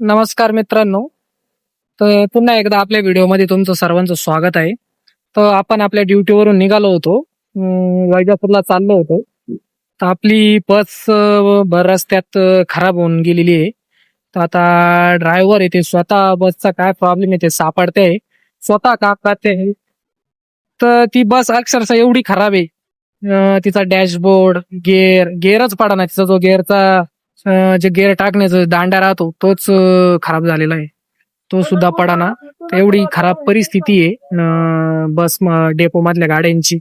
नमस्कार मित्रांनो. तर पुन्हा एकदा आपल्या व्हिडिओमध्ये तुमचं सर्वांचं स्वागत आहे. तर आपण आपल्या ड्युटीवरून निघालो होतो. वैजापूरला चाललो होतो. तर आपली बस भर रस्त्यात खराब होऊन गेलेली आहे. तर आता ड्रायव्हर आहे ते स्वतः बसचा काय प्रॉब्लेम आहे ते सापडते. स्वतः का करते? तर ती बस अक्षरशः एवढी खराब आहे. तिचा डॅशबोर्ड गेअर गेअरच पडा ना तिचा जो गेअरचा जे गेअर टाकण्याचा दांडा राहतो तोच खराब झालेला आहे. तो सुद्धा पडाना एवढी खराब परिस्थिती आहे बस म- डेपो मधल्या गाड्यांची.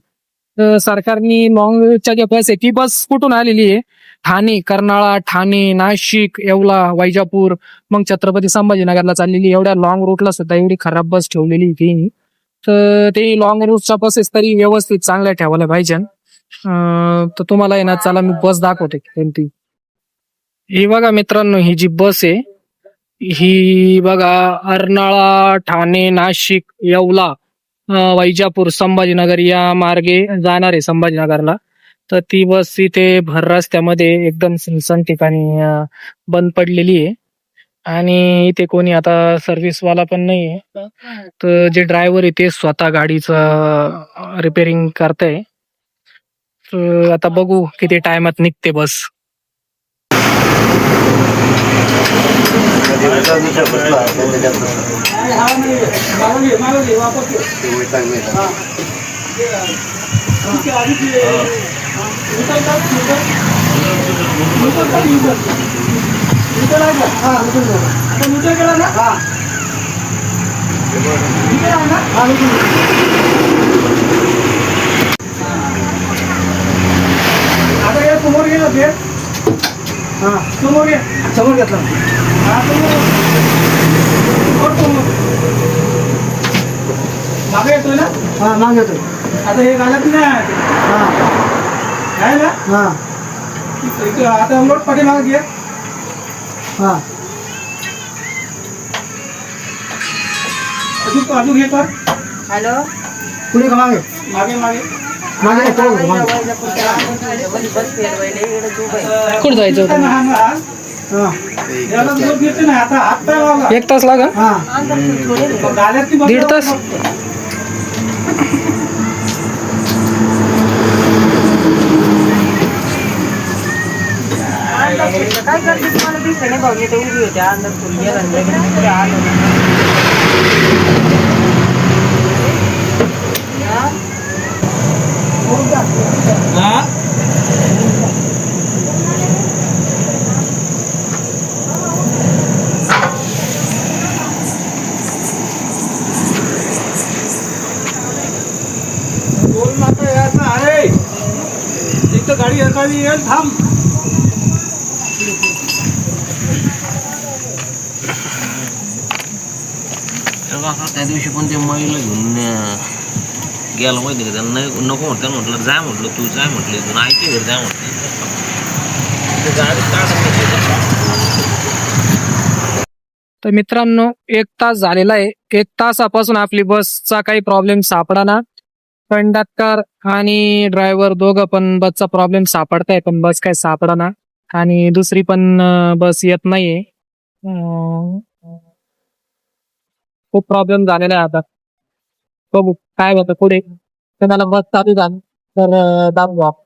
सरकारनी लॉंगच्या ज्या बस आहे ती बस कुठून आलेली आहे? ठाणे कर्नाळा ठाणे नाशिक येवला वैजापूर मग छत्रपती संभाजीनगरला चाललेली. एवढ्या लॉंग रूटला सुद्धा एवढी खराब बस ठेवलेली आहे तर ते लॉंग रूटच्या बसेस तरी व्यवस्थित चांगल्या ठेवायला पाहिजे. तर तुम्हाला आहे ना चला मी बस दाखवते. कोणती ही बघा मित्रांनो ही जी बस आहे ही बघा अर्नाळा ठाणे नाशिक येवला वैजापूर संभाजीनगर या मार्गे जाणार आहे संभाजीनगरला. तर ती बस इथे भर रस्त्यामध्ये एकदम सिलसन ठिकाणी बंद पडलेली आहे. आणि इथे कोणी आता सर्व्हिसवाला पण नाही आहे तर जे ड्रायव्हर आहे ते स्वतः गाडीचं रिपेअरिंग करताय. तर आता बघू किती टायमात निघते बस. मीटर गेला ना मीटर आहे ना हा. समोर ये समोर घेतला. हा समोर, समोर. मागे. येतोय ना? हा मागे येतोय. आता हे घालत नाही. हा. आहे ना? हा. इकडे आता लोट पाठीमागे घे. हा. अजून अजून हे कर हॅलो? कुणी का मागे? मागे मागे. कुठं जायचं होतं? एक तास लागा दीड तास? काय करते तुम्हाला नाही भाऊ उभी अंदर फुल गेला आणि लगेच इकडे आलो हा? हा बोल नका यायचं अरे इथं गाडी एखादी येईल थांब. त्या दिवशी पण ते महिला घेऊन गेला माहिती का त्यांना नाही- नको म्हटलं म्हटलं जाय म्हटलं तू जाय म्हटलं तू आयच्या घरी जाय म्हटलं. ते गाडी तर मित्रांनो एक तास झालेला आहे. एक तासापासून आपली बसचा काही प्रॉब्लेम सापडाना कंडक्टर आणि ड्रायव्हर दोघं पण बसचा प्रॉब्लेम सापडताय पण बस काही सापडना. आणि दुसरी पण बस येत नाहीये. खूप प्रॉब्लेम झालेला आहे आता. बघू काय होतं पुढे. कोणाला बस चालू झाली तर दाबू आपण